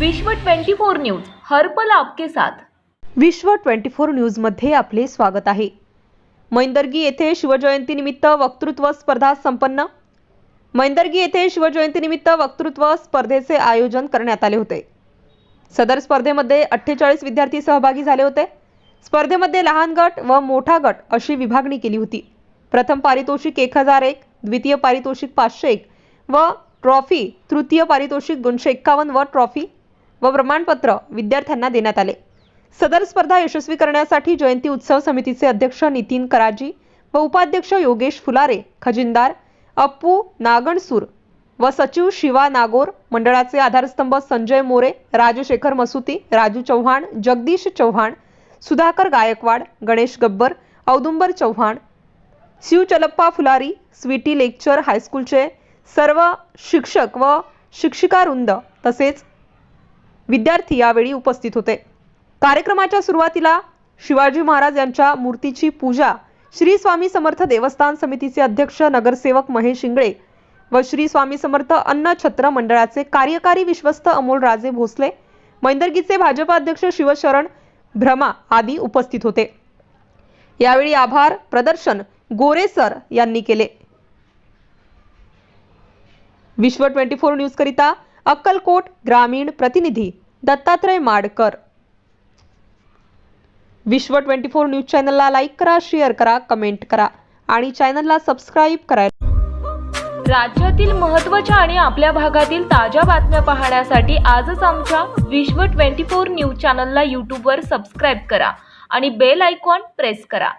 विश्व 24 न्यूज हरपल आपके साथ. विश्व ट्वेंटी फोर न्यूजमध्ये आपले स्वागत आहे. मैंदर्गी येथे शिवजयंतीनिमित्त वक्तृत्व स्पर्धा संपन्न. मैंदर्गी येथे शिवजयंतीनिमित्त वक्तृत्व स्पर्धेचे आयोजन करण्यात आले होते. सदर स्पर्धेमध्ये अठ्ठेचाळीस विद्यार्थी सहभागी झाले होते. स्पर्धेमध्ये लहान गट व मोठा गट अशी विभागणी केली होती. प्रथम पारितोषिक एक हजार एक द्वितीय पारितोषिक पाचशे एक व ट्रॉफी तृतीय पारितोषिक दोनशे एक्कावन्न व ट्रॉफी व प्रमाणपत्र विद्यार्थ्यांना देण्यात आले. सदर स्पर्धा यशस्वी करण्यासाठी जयंती उत्सव समितीचे अध्यक्ष नितीन कराजी व उपाध्यक्ष योगेश फुलारे खजिनदार अप्पू नागणसूर व सचिव शिवा नागोर मंडळाचे आधारस्तंभ संजय मोरे राजशेखर मसुती राजू चव्हाण जगदीश चव्हाण सुधाकर गायकवाड गणेश गब्बर औदुंबर चव्हाण शिवचलप्पा फुलारी स्वीटी लेक्चर हायस्कूलचे सर्व शिक्षक व शिक्षिकावृंद तसेच विद्यार्थी यावेळी उपस्थित होते. कार्यक्रमाच्या सुरुवातीला शिवाजी महाराज यांच्या मूर्तीची पूजा श्री स्वामी समर्थ देवस्थान समितीचे अध्यक्ष नगरसेवक महेश इंगळे व श्री स्वामी समर्थ अन्न छत्र मंडळाचे कार्यकारी विश्वस्त अमोल राजे भोसले मैंदर्गीचे भाजपा अध्यक्ष शिवशरण भ्रमा आदी उपस्थित होते. यावेळी आभार प्रदर्शन गोरे सर यांनी केले. विश्व ट्वेंटी फोर न्यूज करिता अक्कलकोट ग्रामीण प्रतिनिधी Dattatray Madkar. Vishwa twenty four news चॅनलला लाईक करा शेअर करा कमेंट करा आणि चॅनलला सबस्क्राईब करायला राज्यातील महत्त्वाच्या आणि आपल्या भागातील ताज्या बातम्या पाहण्यासाठी आजच आमच्या विश्व 24 न्यूज चॅनलला यूट्यूबवर सबस्क्राईब करा आणि बेल आयकॉन प्रेस करा.